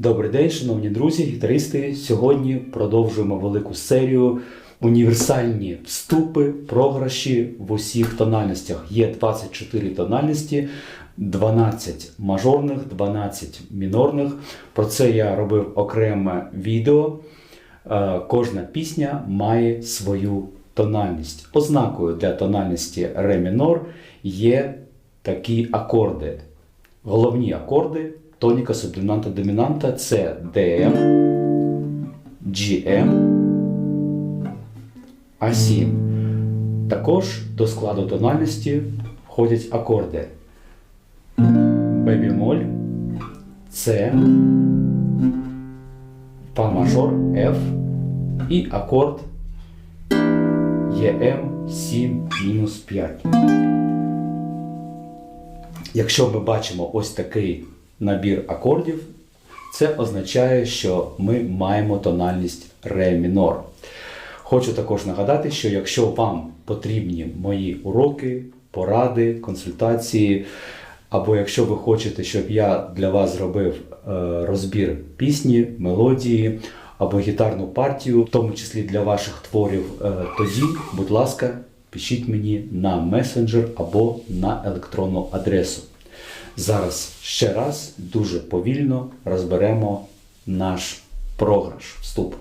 Добрий день, шановні друзі, гітаристи. Сьогодні продовжуємо велику серію універсальні вступи, програші в усіх тональностях. Є 24 тональності, 12 мажорних, 12 мінорних. Про це я робив окреме відео. Е, Кожна пісня має свою тональність. Ознакою для тональності ре мінор є такі акорди. Головні акорди тоніка субдомінанта домінанта це DM, GM, А7. Також до складу тональності входять акорди бебі-моль, С, Фа мажор, F і акорд ЕМ 7 мінус 5. Якщо ми бачимо ось такий набір акордів, це означає, що ми маємо тональність ре мінор. Хочу також нагадати, що якщо вам потрібні мої уроки, поради, консультації, або якщо ви хочете, щоб я для вас зробив е, розбір пісні, мелодії або гітарну партію, в тому числі для ваших творів, е, тоді, будь ласка, пишіть мені на месенджер або на електронну адресу. Зараз ще раз дуже повільно розберемо наш програш вступ.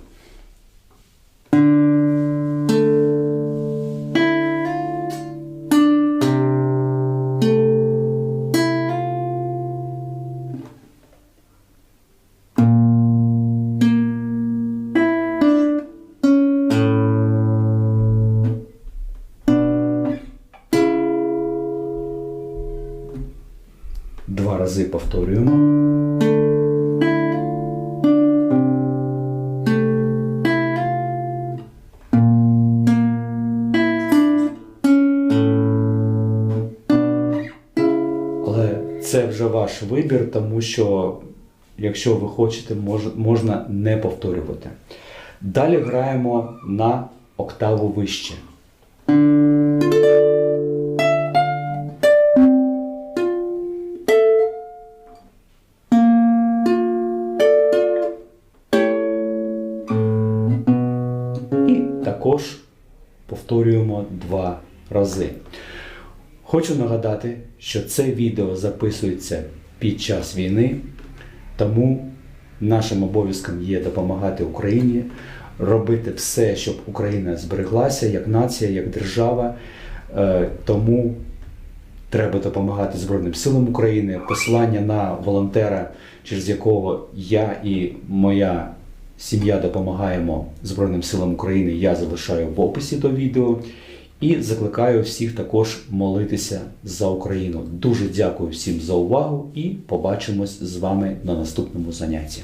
Два рази повторюємо. Але це вже ваш вибір, тому що якщо ви хочете, можна не повторювати. Далі граємо на октаву вище. Також повторюємо два рази. Хочу нагадати, що це відео записується під час війни, тому нашим обов'язком є допомагати Україні, робити все, щоб Україна збереглася як нація, як держава. Е, Тому треба допомагати Збройним силам України. Посилання на волонтера, через якого я і моя сім'я допомагаємо Збройним силам України, я залишаю в описі до відео. І закликаю всіх також молитися за Україну. Дуже дякую всім за увагу і побачимось з вами на наступному занятті.